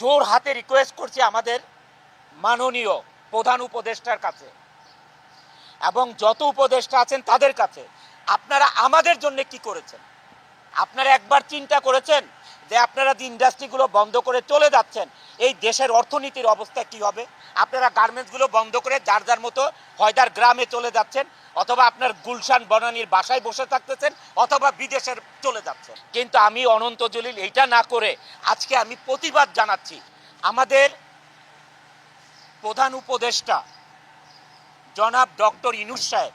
জোর হাতে রিকোয়েস্ট করছি আমাদের মাননীয় প্রধান উপদেষ্টার কাছে। এবং যত উপদেষ্টা আছেন তাদের কাছে। আপনারা আমাদের জন্য কি করেছেন? আপনারা একবার চিন্তা করেছেন যে আপনারা যে ইন্ডাস্ট্রিগুলো বন্ধ করে চলে যাচ্ছেন, এই দেশের অর্থনীতির অবস্থা কি হবে? আপনারা গার্মেন্টসগুলো বন্ধ করে যার যার মতো হয়দার গ্রামে চলে যাচ্ছেন অথবা আপনার গুলশান বনানীর বাসায় বসে থাকতেছেন, অথবা বিদেশের চলে যাচ্ছেন। কিন্তু আমি অনন্ত জলিল, এইটা না করে আজকে আমি প্রতিবাদ জানাচ্ছি। আমাদের প্রধান উপদেষ্টা জনাব ডক্টর ইনুস সাহেব,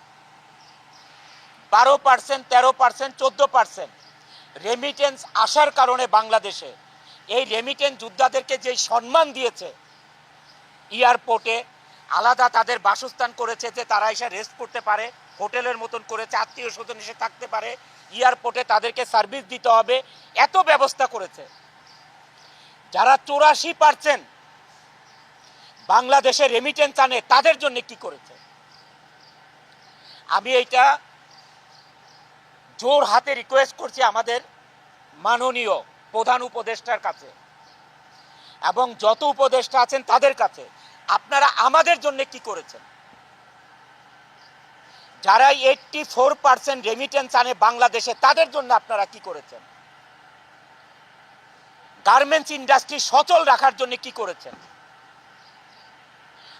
বারো পার্সেন্ট তেরো পার্সেন্ট চোদ্দ পার্সেন্ট রেমিটেন্স আসার কারণে বাংলাদেশে এই রেমিটেন্স যোদ্ধাদেরকে যে সম্মান দিয়েছে এয়ারপোর্টে আলাদা তাদের বাসস্থান করেছে যে তারা এসে রেস্ট করতে পারে হোটেলের মতন করেছে, আত্মীয় স্বজন এসে থাকতে পারে এয়ারপোর্টে তাদেরকে সার্ভিস দিতে হবে, এত ব্যবস্থা করেছে। যারা চৌরাশি পার্সেন্ট বাংলাদেশে রেমিটেন্স আনে, তাদের জন্য কি করেছে? আমি এইটা জোর হাতে রিকোয়েস্ট করছি আমাদের মাননীয় প্রধান উপদেষ্টার কাছে এবং যত উপদেষ্টা আছেন তাদের কাছে। আপনারা আমাদের জন্য কি করেছেন? যারা এইটটি ফোর পার্সেন্ট রেমিটেন্স আনে বাংলাদেশে, তাদের জন্য আপনারা কি করেছেন? গার্মেন্টস ইন্ডাস্ট্রি সচল রাখার জন্য কি করেছেন?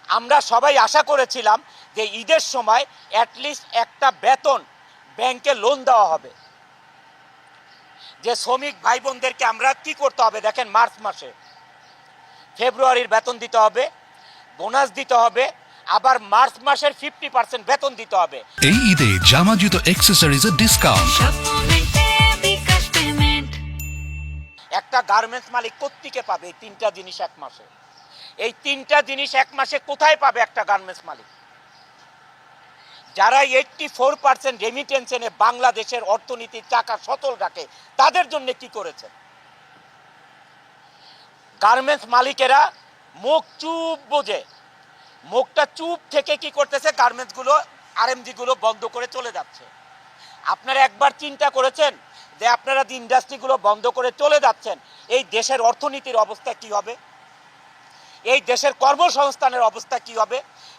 আমরা সবাই আশা করেছিলাম যে ঈদের সময় অ্যাটলিস্ট একটা বেতন ব্যাংকে লোন দেওয়া হবে। যে শ্রমিক ভাই বোনদেরকে আমরা কি করতে হবে? দেখেন, মার্চ মাসে। ফেব্রুয়ারির বেতন দিতে হবে। বোনাস দিতে হবে আবার মার্চ মাসের ফিফটি পার্সেন্ট বেতন দিতে হবে। এই ঈদে জামা জুতো অ্যাক্সেসরিজের ডিসকাউন্ট একটা গার্মেন্টস মালিক কোত্থেকে পাবে এই তিনটা জিনিস এক মাসে? এই তিনটা জিনিস এক মাসে কোথায় পাবে একটা গার্মেন্টস মালিক? যারা এইটটি ফোর পার্সেন্ট রেমিটেন্স এনে বাংলাদেশের অর্থনীতির চাকা সচল রাখে তাদের জন্য কি করেছেন গার্মেন্টস মালিকেরা মুখ চুপ বোঝে। মুখটা চুপ থেকে কি করতেছে? গার্মেন্টসগুলো আরএমজিগুলো বন্ধ করে চলে যাচ্ছে। আপনারা একবার চিন্তা করেছেন যে আপনারা যে ইন্ডাস্ট্রিগুলো বন্ধ করে চলে যাচ্ছেন, এই দেশের অর্থনীতির অবস্থা কি হবে? এই দেশের কর্মসংস্থানের অবস্থা কি হবে?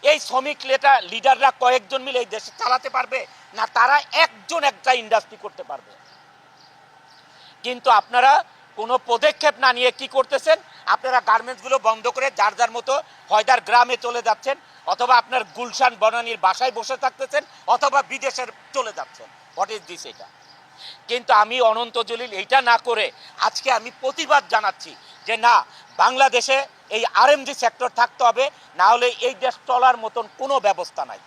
এই শ্রমিক লেটা লিডাররা কয়েকজন মিলে এই দেশে চালাতে পারবে? না, তারা একজন একটা ইন্ডাস্ট্রি করতে পারবে? কিন্তু আপনারা কোনো পদক্ষেপ না নিয়ে কি করতেছেন? আপনারা গার্মেন্টসগুলো বন্ধ করে যার যার মতো হয়দার গ্রামে চলে যাচ্ছেন, অথবা আপনার গুলশান বনানীর বাসায় বসে থাকতেছেন, অথবা বিদেশের চলে যাচ্ছেন। হোয়াট ইজ দিস এটা? কিন্তু আমি অনন্ত জলিল এইটা না করে আজকে আমি প্রতিবাদ জানাচ্ছি যে না, বাংলাদেশে এই আরএমজি সেক্টর থাকতে হবে, না হলে এই দেশ চলার মতন কোনো ব্যবস্থা নাই।